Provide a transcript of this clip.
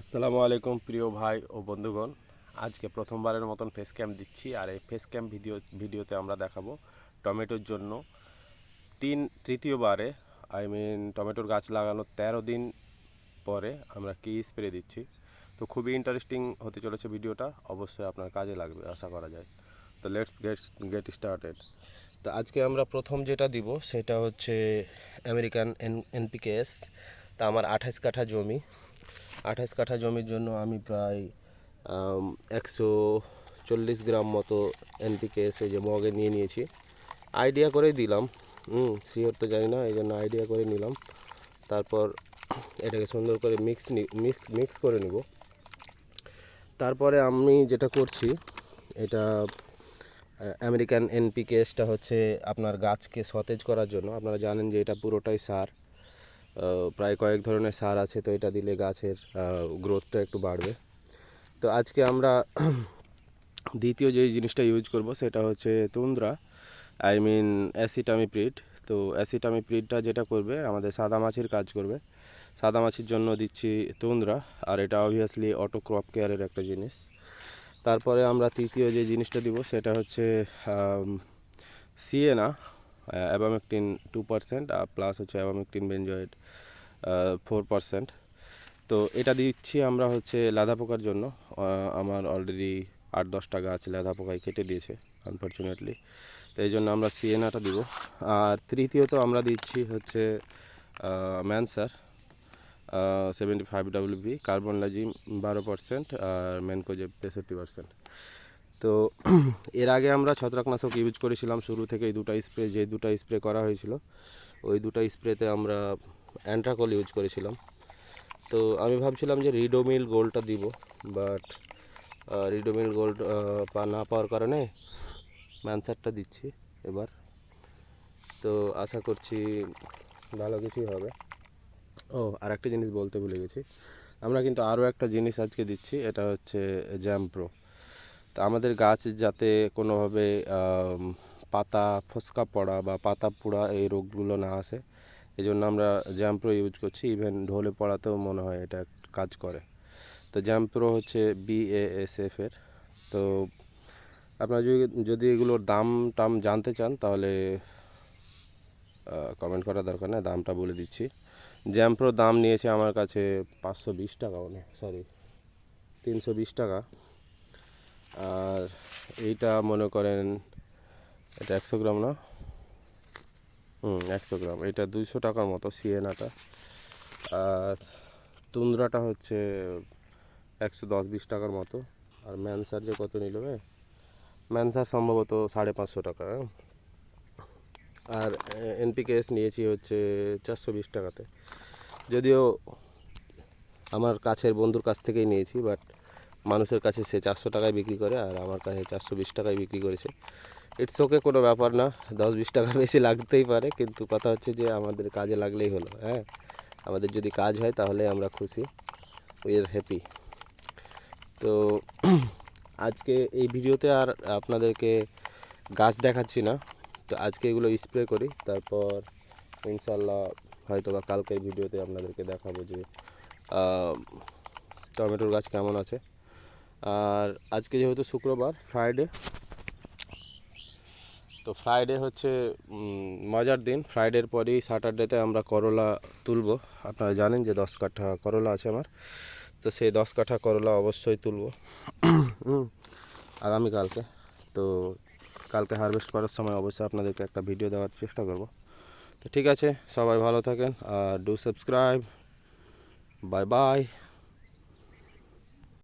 আসসালামু আলাইকুম প্রিয় ভাই ও বন্ধুগণ। আজকে প্রথমবারের মতন ফেস ক্যাম্প দিচ্ছি আর এই ফেস ক্যাম্প ভিডিও ভিডিওতে আমরা দেখাবো টমেটোর জন্য। তিন, তৃতীয়বারে আই মিন টমেটোর গাছ লাগানোর তেরো দিন পরে আমরা কি স্প্রে দিচ্ছি। তো খুবই ইন্টারেস্টিং হতে চলেছে ভিডিওটা অবশ্যই আপনার কাজে লাগবে, আশা করা যায়। তো লেটস গেট গেট স্টার্টেড তো আজকে আমরা প্রথম যেটা দিব, সেটা হচ্ছে আমেরিকান এন এনপিকেএস তা আমার আঠাশ কাঠা জমি। আঠাশ কাঠা জমির জন্য আমি প্রায় একশো চল্লিশ গ্রাম মতো এনপিকে এসে যে মগে নিয়ে নিয়েছি। আইডিয়া করেই দিলাম। হুম শিওর তো জানি না, এই জন্য আইডিয়া করে নিলাম। তারপর এটাকে সুন্দর করে মিক্স মিক্স মিক্স করে নিব। তারপরে আমি যেটা করছি, এটা আমেরিকান এনপিকেএসটা হচ্ছে আপনার গাছকে সতেজ করার জন্য। আপনারা জানেন যে এটা পুরোটাই সার। প্রায় কয়েক ধরনের সার আছে, তো এটা দিলে গাছের গ্রোথটা একটু বাড়বে। তো আজকে আমরা দ্বিতীয় যে জিনিসটা ইউজ করব সেটা হচ্ছে তুন্দ্রা আই মিন অ্যাসিটামিপ্রিড তো অ্যাসিটামিপ্রিডটা যেটা করবে, আমাদের সাদা মাছির কাজ করবে। সাদা মাছির জন্য দিচ্ছি তুন্দ্রা, আর এটা অবভিয়াসলি অটো ক্রপ কেয়ারের একটা জিনিস। তারপরে আমরা তৃতীয় যে জিনিসটা দিব সেটা হচ্ছে সিএনা অ্যাবামেকটিন টু পার্সেন্ট আর প্লাস হচ্ছে অ্যাবামেকটিন বেঞ্জয়েড ফোর পার্সেন্ট তো এটা দিচ্ছি আমরা হচ্ছে লাদা পোকার জন্য। আমার অলরেডি আট দশটা গাছ লাদা পোকায় কেটে দিয়েছে আনফর্চুনেটলি তো এই জন্য আমরা সিএনাটা দিব। আর তৃতীয়ত আমরা দিচ্ছি হচ্ছে ম্যানসার seventy five W B carbendazim বারো পার্সেন্ট আর ম্যানকোজে তেষট্টি পার্সেন্ট তো এর আগে আমরা ছত্রাকনাশক ইউজ করেছিলাম শুরু থেকে এই দুটো স্প্রে যে দুটো স্প্রে করা হয়েছিল, ওই দুটো স্প্রেতে আমরা অ্যান্ট্রাকল ইউজ করেছিলাম। তো আমি ভাবছিলাম যে রিডোমিল গোল্ডটা দিব বাট রিডোমিল গোল্ড পা না পাওয়ার কারণে ম্যানসারটা দিচ্ছি এবার। তো আশা করছি ভালো কিছুই হবে। ও আর একটা জিনিস বলতে ভুলে গেছি। আমরা কিন্তু আরও একটা জিনিস আজকে দিচ্ছি, এটা হচ্ছে জ্যাম প্রো তো আমাদের গাছ যাতে কোনোভাবে পাতা ফসকা পড়া বা পাতা পোড়া এই রোগগুলো না আসে এই জন্য আমরা জ্যাম্প্রো ইউজ করছি। ইভেন ঢোলে পড়াতেও মনে হয় এটা কাজ করে। তো জ্যাম্প্রো হচ্ছে বিএএসএফ এর। তো আপনারা যদি যদি এগুলোর দাম টাম জানতে চান, তাহলে কমেন্ট করার দরকার নেই, দামটা বলে দিচ্ছি। জ্যাম্প্রো দাম নিয়েছে আমার কাছে পাঁচশো বিশ টাকা মানে সরি তিনশো বিশ টাকা। এইটা মনে করেন, এটা একশো গ্রাম না? হুম, একশো গ্রাম। এটা দুইশো টাকার মতো সিএনাটা আর তুন্দ্রাটা হচ্ছে একশো দশ বিশ টাকার মতো। আর ম্যানসার যে কত নিল ম্যানসার সম্ভবত সাড়ে পাঁচশো টাকা হ্যাঁ? আর এনপিকেএস নিয়েছি হচ্ছে চারশো বিশ টাকাতে। যদিও আমার কাছের বন্ধুর কাছ থেকেই নিয়েছি, বাট মানুষের কাছে সে চারশো টাকায় বিক্রি করে আর আমার কাছে চারশো বিশ টাকায় বিক্রি করেছে। ইটস ওকে কোনো ব্যাপার না, দশ বিশ টাকা বেশি লাগতেই পারে, কিন্তু কথা হচ্ছে যে আমাদের কাজে লাগলেই হলো হ্যাঁ? আমাদের যদি কাজ হয় তাহলে আমরা খুশি উই আর হ্যাপি তো আজকে এই ভিডিওতে আর আপনাদেরকে গাছ দেখাচ্ছি না, তো আজকে এগুলো স্প্রে করি, তারপর ইনশাল্লাহ হয়তো বা কালকের ভিডিওতে আপনাদেরকে দেখাবো যে টমেটোর গাছ কেমন আছে। আর আজকে যেহেতু শুক্রবার ফ্রাইডে তো ফ্রাইডে হচ্ছে মজার দিন। ফ্রাইডের পরেই স্যাটারডেতে আমরা করলা তুলব। আপনারা জানেন যে দশ কাঠা করলা আছে আমার। তো সেই দশ কাঠা করলা অবশ্যই তুলব। আগামীকালকে তো কালকে হারভেস্ট করার সময় অবশ্যই আপনাদেরকে একটা ভিডিও দেওয়ার চেষ্টা করব। তো ঠিক আছে, সবাই ভালো থাকেন আর ডু সাবস্ক্রাইব বাই বাই